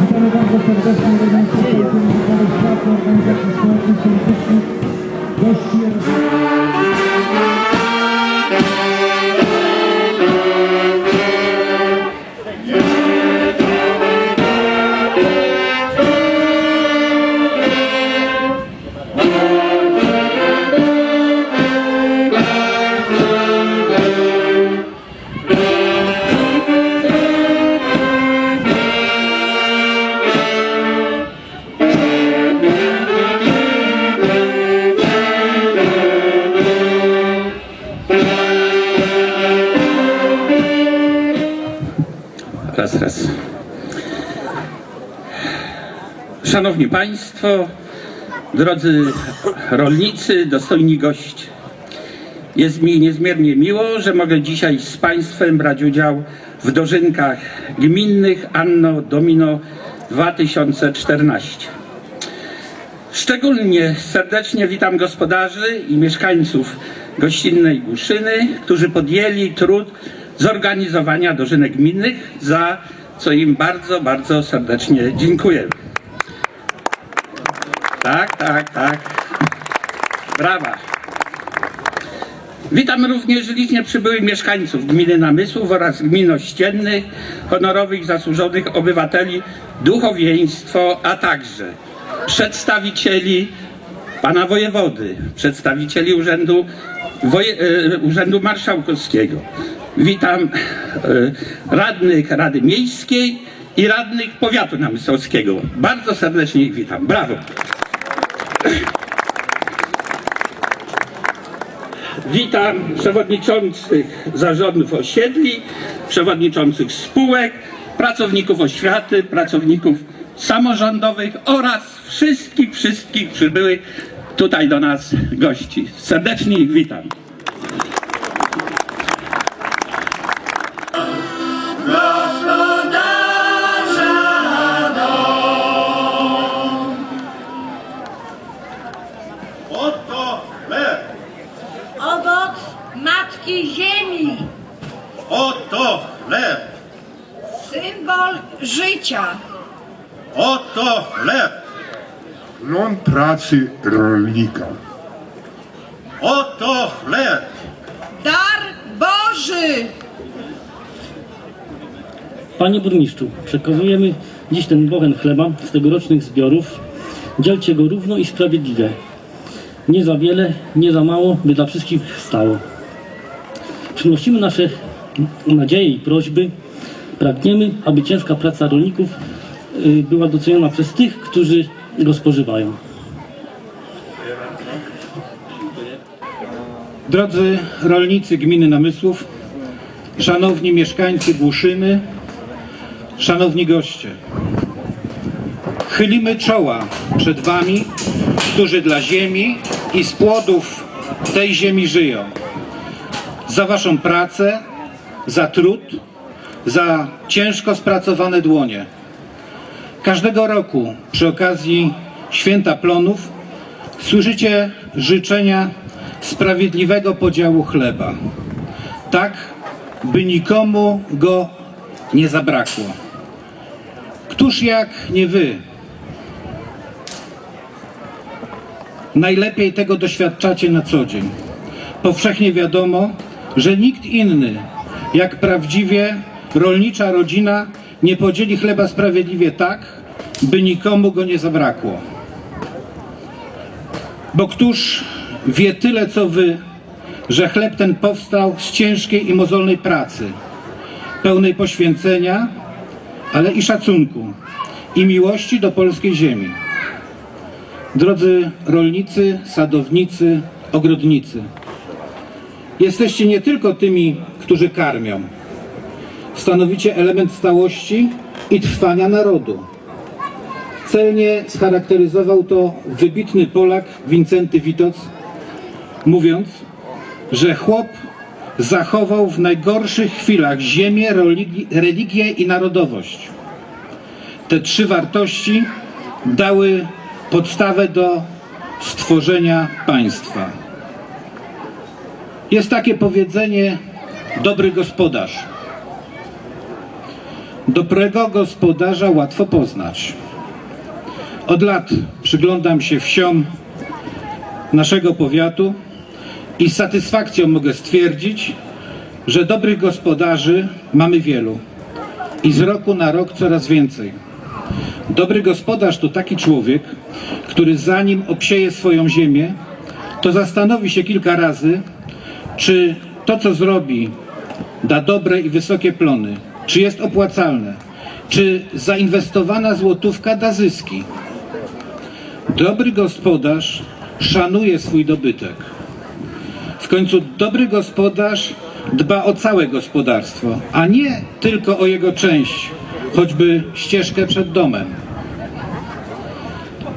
Witamy bardzo serdecznie Witamy Światło Organizacji Społecznych Politycznych Gości Szanowni Państwo, drodzy rolnicy, dostojni goście. Jest mi niezmiernie miło, że mogę dzisiaj z Państwem brać udział w dożynkach gminnych Anno Domino 2014. Szczególnie serdecznie witam gospodarzy i mieszkańców gościnnej Głuszyny, którzy podjęli trud zorganizowania dożynek gminnych, za co im bardzo, bardzo serdecznie dziękuję. Tak, tak, tak. Brawa. Witam również licznie przybyłych mieszkańców gminy Namysłów oraz gmin ościennych, honorowych, zasłużonych obywateli, duchowieństwo, a także przedstawicieli pana wojewody, przedstawicieli Urzędu, Woje, e, Urzędu Marszałkowskiego. Witam e, radnych Rady Miejskiej i radnych Powiatu Namysłowskiego. Bardzo serdecznie ich witam. Brawo. Witam przewodniczących zarządów osiedli, przewodniczących spółek, pracowników oświaty, pracowników samorządowych oraz wszystkich, wszystkich przybyłych tutaj do nas gości. Serdecznie ich witam. Pracy rolnika. oto chleb, Dar Boży. Panie burmistrzu, przekazujemy dziś ten bochen chleba z tegorocznych zbiorów. Dzielcie go równo i sprawiedliwie. Nie za wiele, nie za mało, by dla wszystkich stało. Przynosimy nasze nadzieje i prośby. Pragniemy, aby ciężka praca rolników y, była doceniona przez tych, którzy go spożywają. Drodzy rolnicy gminy Namysłów, szanowni mieszkańcy Głuszyny, szanowni goście. Chylimy czoła przed wami, którzy dla ziemi i z płodów tej ziemi żyją. Za waszą pracę, za trud, za ciężko spracowane dłonie. Każdego roku przy okazji Święta Plonów słyszycie życzenia sprawiedliwego podziału chleba. Tak, by nikomu go nie zabrakło. Któż jak nie wy? Najlepiej tego doświadczacie na co dzień. Powszechnie wiadomo, że nikt inny, jak prawdziwie rolnicza rodzina, nie podzieli chleba sprawiedliwie tak, by nikomu go nie zabrakło. Bo któż wie tyle co wy, że chleb ten powstał z ciężkiej i mozolnej pracy, pełnej poświęcenia, ale i szacunku i miłości do polskiej ziemi. Drodzy rolnicy, sadownicy, ogrodnicy, jesteście nie tylko tymi, którzy karmią. Stanowicie element stałości i trwania narodu. Celnie scharakteryzował to wybitny Polak Wincenty Witoc, mówiąc, że chłop zachował w najgorszych chwilach ziemię, religi- religię i narodowość. Te trzy wartości dały podstawę do stworzenia państwa. Jest takie powiedzenie dobry gospodarz. Dobrego gospodarza łatwo poznać. Od lat przyglądam się wsiom naszego powiatu i z satysfakcją mogę stwierdzić, że dobrych gospodarzy mamy wielu i z roku na rok coraz więcej. Dobry gospodarz to taki człowiek, który zanim obsieje swoją ziemię, to zastanowi się kilka razy, czy to, co zrobi, da dobre i wysokie plony, czy jest opłacalne, czy zainwestowana złotówka da zyski. Dobry gospodarz szanuje swój dobytek. W końcu dobry gospodarz dba o całe gospodarstwo, a nie tylko o jego część, choćby ścieżkę przed domem.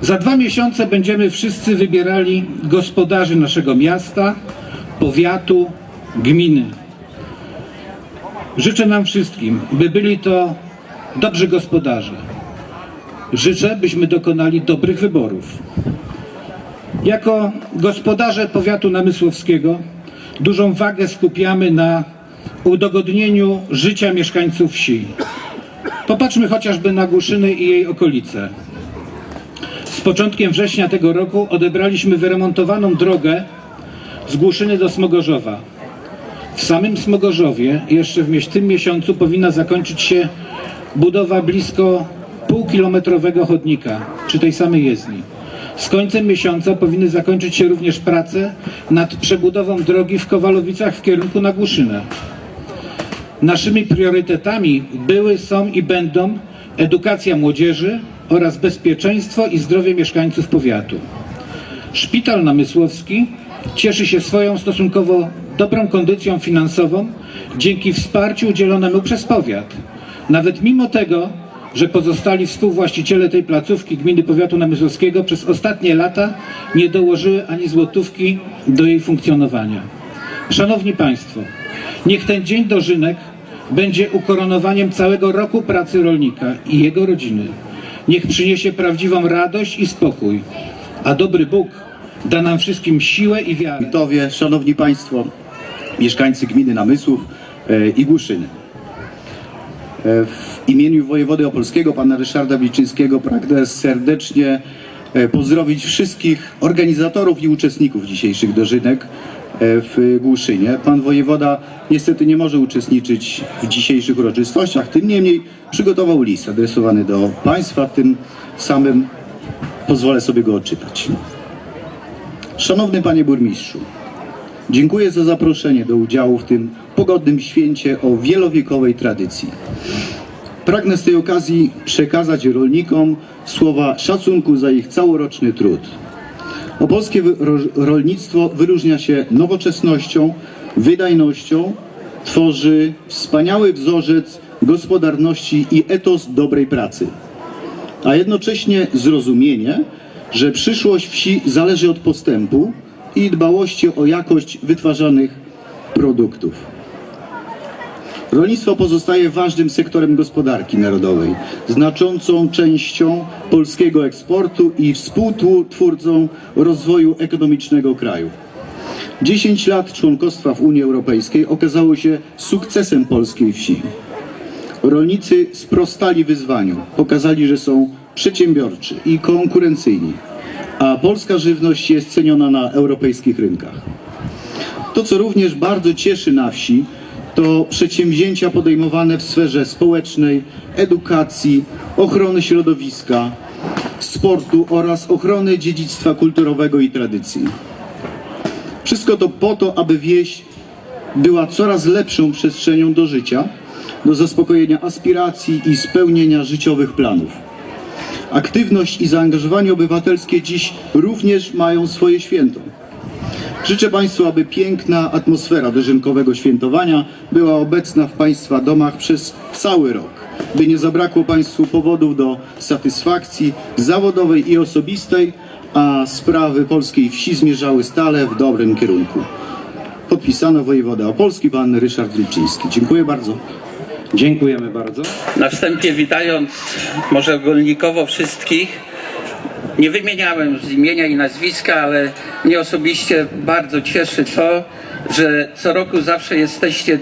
Za dwa miesiące będziemy wszyscy wybierali gospodarzy naszego miasta, powiatu, gminy. Życzę nam wszystkim, by byli to dobrzy gospodarze. Życzę, byśmy dokonali dobrych wyborów. Jako gospodarze powiatu namysłowskiego dużą wagę skupiamy na udogodnieniu życia mieszkańców wsi. Popatrzmy chociażby na Głuszyny i jej okolice. Z początkiem września tego roku odebraliśmy wyremontowaną drogę z Głuszyny do Smogorzowa. W samym Smogorzowie jeszcze w tym miesiącu powinna zakończyć się budowa blisko półkilometrowego chodnika przy tej samej jezdni. Z końcem miesiąca powinny zakończyć się również prace nad przebudową drogi w Kowalowicach w kierunku na Głuszynę. Naszymi priorytetami były, są i będą edukacja młodzieży oraz bezpieczeństwo i zdrowie mieszkańców powiatu. Szpital Namysłowski cieszy się swoją stosunkowo dobrą kondycją finansową dzięki wsparciu udzielonemu przez powiat. Nawet mimo tego, że pozostali współwłaściciele tej placówki gminy powiatu namysłowskiego przez ostatnie lata nie dołożyły ani złotówki do jej funkcjonowania. Szanowni Państwo, niech ten dzień dożynek będzie ukoronowaniem całego roku pracy rolnika i jego rodziny. Niech przyniesie prawdziwą radość i spokój, a dobry Bóg da nam wszystkim siłę i wiarę. Szanowni Państwo, mieszkańcy gminy Namysłów e, i Głuszyny. W imieniu wojewody opolskiego, pana Ryszarda Wilczyńskiego, pragnę serdecznie e, pozdrowić wszystkich organizatorów i uczestników dzisiejszych dożynek e, w Głuszynie. Pan wojewoda niestety nie może uczestniczyć w dzisiejszych uroczystościach, tym niemniej przygotował list adresowany do Państwa, tym samym pozwolę sobie go odczytać. Szanowny Panie Burmistrzu, dziękuję za zaproszenie do udziału w tym pogodnym święcie o wielowiekowej tradycji. Pragnę z tej okazji przekazać rolnikom słowa szacunku za ich całoroczny trud. Opolskie rolnictwo wyróżnia się nowoczesnością, wydajnością, tworzy wspaniały wzorzec gospodarności i etos dobrej pracy a jednocześnie zrozumienie, że przyszłość wsi zależy od postępu i dbałości o jakość wytwarzanych produktów. Rolnictwo pozostaje ważnym sektorem gospodarki narodowej, znaczącą częścią polskiego eksportu i współtwórcą rozwoju ekonomicznego kraju. 10 lat członkostwa w Unii Europejskiej okazało się sukcesem polskiej wsi. Rolnicy sprostali wyzwaniu, pokazali, że są przedsiębiorczy i konkurencyjni, a polska żywność jest ceniona na europejskich rynkach. To, co również bardzo cieszy na wsi, to przedsięwzięcia podejmowane w sferze społecznej, edukacji, ochrony środowiska, sportu oraz ochrony dziedzictwa kulturowego i tradycji. Wszystko to po to, aby wieś była coraz lepszą przestrzenią do życia, do zaspokojenia aspiracji i spełnienia życiowych planów. Aktywność i zaangażowanie obywatelskie dziś również mają swoje święto. Życzę Państwu, aby piękna atmosfera dożynkowego świętowania była obecna w Państwa domach przez cały rok, by nie zabrakło Państwu powodów do satysfakcji zawodowej i osobistej, a sprawy polskiej wsi zmierzały stale w dobrym kierunku. Podpisano wojewoda opolski, pan Ryszard Wilczyński. Dziękuję bardzo. Dziękujemy bardzo. Na wstępie witając może ogólnikowo wszystkich, nie wymieniałem z imienia i nazwiska, ale mnie osobiście bardzo cieszy to, że co roku zawsze jesteście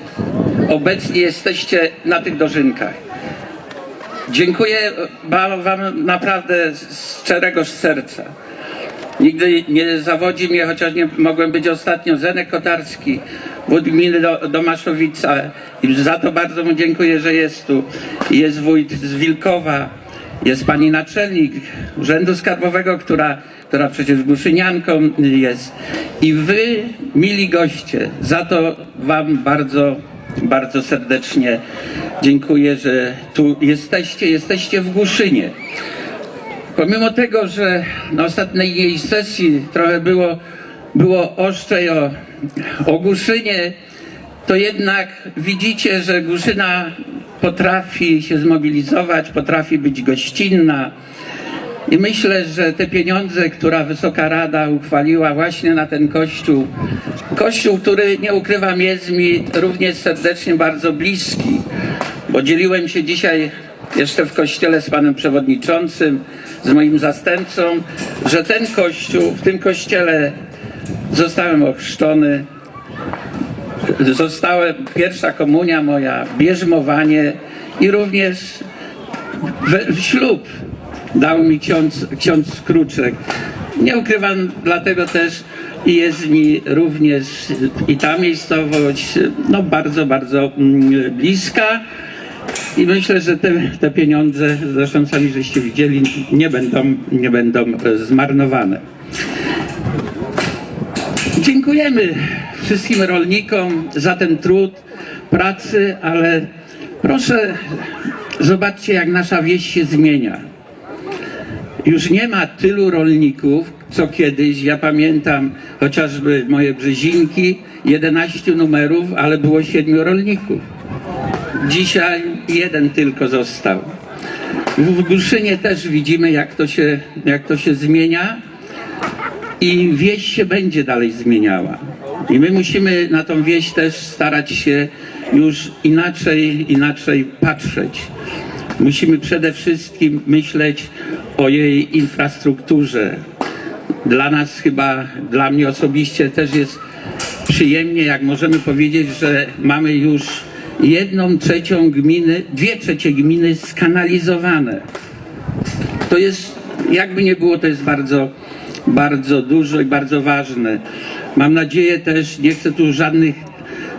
obecni, jesteście na tych dożynkach. Dziękuję Wam naprawdę z szczerego serca. Nigdy nie zawodzi mnie, chociaż nie mogłem być ostatnio Zenek Kotarski, wójt gminy do, Domaszowica. I za to bardzo mu dziękuję, że jest tu. Jest wójt z Wilkowa, jest pani naczelnik Urzędu Skarbowego, która, która przecież Głuszynianką jest. I wy, mili goście, za to wam bardzo, bardzo serdecznie dziękuję, że tu jesteście, jesteście w Głuszynie. Pomimo tego, że na ostatniej jej sesji trochę było, było ostrzej o, o Głuszynie, to jednak widzicie, że Głuszyna potrafi się zmobilizować, potrafi być gościnna. I myślę, że te pieniądze, które Wysoka Rada uchwaliła właśnie na ten kościół, kościół, który nie ukrywam jest mi również serdecznie bardzo bliski, bo dzieliłem się dzisiaj jeszcze w kościele z panem przewodniczącym, z moim zastępcą, że ten kościół, w tym kościele zostałem ochrzczony, zostałem pierwsza komunia moja, bierzmowanie i również w, w ślub dał mi ksiądz, ksiądz Kruczek. Nie ukrywam, dlatego też i jest mi również i ta miejscowość no bardzo, bardzo mm, bliska. I myślę, że te, te pieniądze, zresztą sami żeście widzieli, nie będą, nie będą e, zmarnowane. Dziękujemy wszystkim rolnikom za ten trud pracy, ale proszę zobaczcie, jak nasza wieś się zmienia. Już nie ma tylu rolników, co kiedyś. Ja pamiętam chociażby moje brzezinki, 11 numerów, ale było 7 rolników. Dzisiaj jeden tylko został. W Głuszynie też widzimy, jak to się, jak to się zmienia i wieś się będzie dalej zmieniała. I my musimy na tą wieś też starać się już inaczej, inaczej patrzeć. Musimy przede wszystkim myśleć o jej infrastrukturze. Dla nas chyba, dla mnie osobiście też jest przyjemnie, jak możemy powiedzieć, że mamy już jedną trzecią gminy, dwie trzecie gminy skanalizowane. To jest, jakby nie było, to jest bardzo, bardzo dużo i bardzo ważne. Mam nadzieję też, nie chcę tu żadnych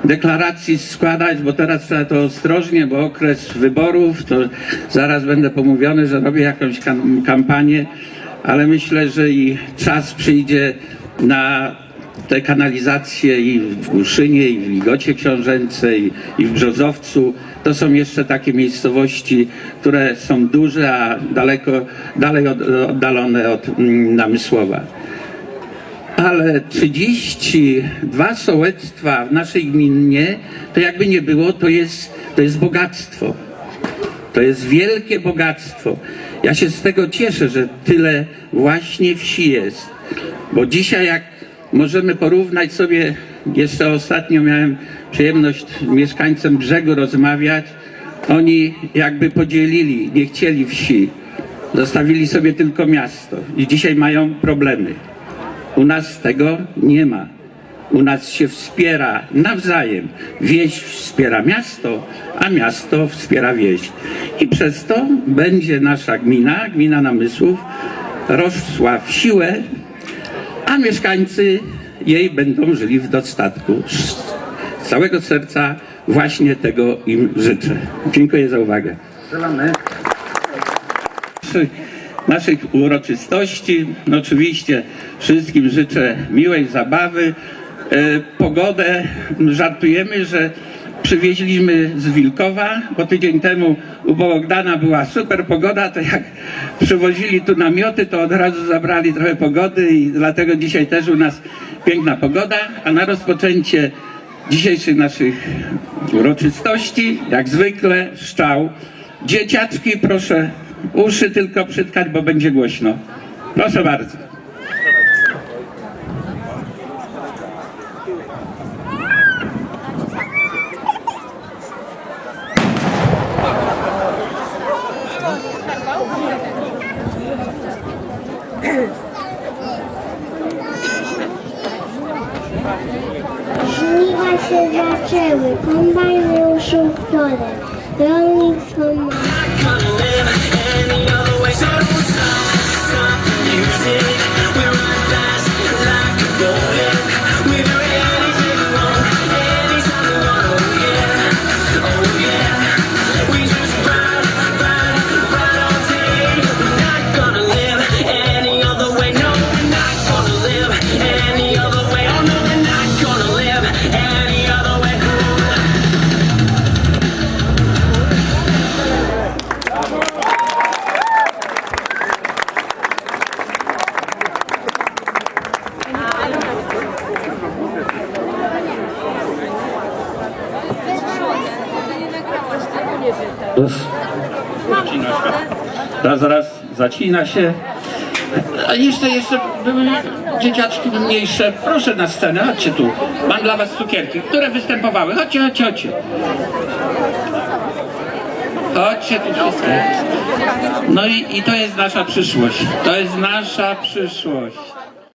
deklaracji składać, bo teraz trzeba to ostrożnie, bo okres wyborów, to zaraz będę pomówiony, że robię jakąś kam- kampanię, ale myślę, że i czas przyjdzie na te kanalizacje i w Głuszynie, i w Ligocie Książęcej, i w Brzozowcu. To są jeszcze takie miejscowości, które są duże, a daleko, dalej od, oddalone od mm, Namysłowa. Ale 32 sołectwa w naszej gminie, to jakby nie było, to jest, to jest bogactwo. To jest wielkie bogactwo. Ja się z tego cieszę, że tyle właśnie wsi jest. Bo dzisiaj jak możemy porównać sobie, jeszcze ostatnio miałem przyjemność z mieszkańcem Brzegu rozmawiać, oni jakby podzielili, nie chcieli wsi. Zostawili sobie tylko miasto i dzisiaj mają problemy. U nas tego nie ma. U nas się wspiera nawzajem. Wieś wspiera miasto, a miasto wspiera wieś. I przez to będzie nasza gmina, gmina Namysłów, rosła w siłę, a mieszkańcy jej będą żyli w dostatku. Z całego serca właśnie tego im życzę. Dziękuję za uwagę. Naszych, naszych uroczystości. No oczywiście wszystkim życzę miłej zabawy. E, pogodę żartujemy, że przywieźliśmy z Wilkowa, bo tydzień temu u Bogdana była super pogoda, to jak przywozili tu namioty, to od razu zabrali trochę pogody i dlatego dzisiaj też u nas piękna pogoda, a na rozpoczęcie dzisiejszych naszych uroczystości, jak zwykle, szczał. Dzieciaczki, proszę uszy tylko przytkać, bo będzie głośno. Proszę bardzo. Jerry, come buy little shoe flora. Girl needs some. I'm gonna live any other way, so don't stop, stop the music. Ma. Raz, raz, zacina się. A jeszcze, jeszcze były dzieciaczki mniejsze. Proszę na scenę, chodźcie tu. Mam dla was cukierki, które występowały. Chodźcie, chodźcie, chodźcie. Chodźcie tu wszystkie. No i, i to jest nasza przyszłość. To jest nasza przyszłość.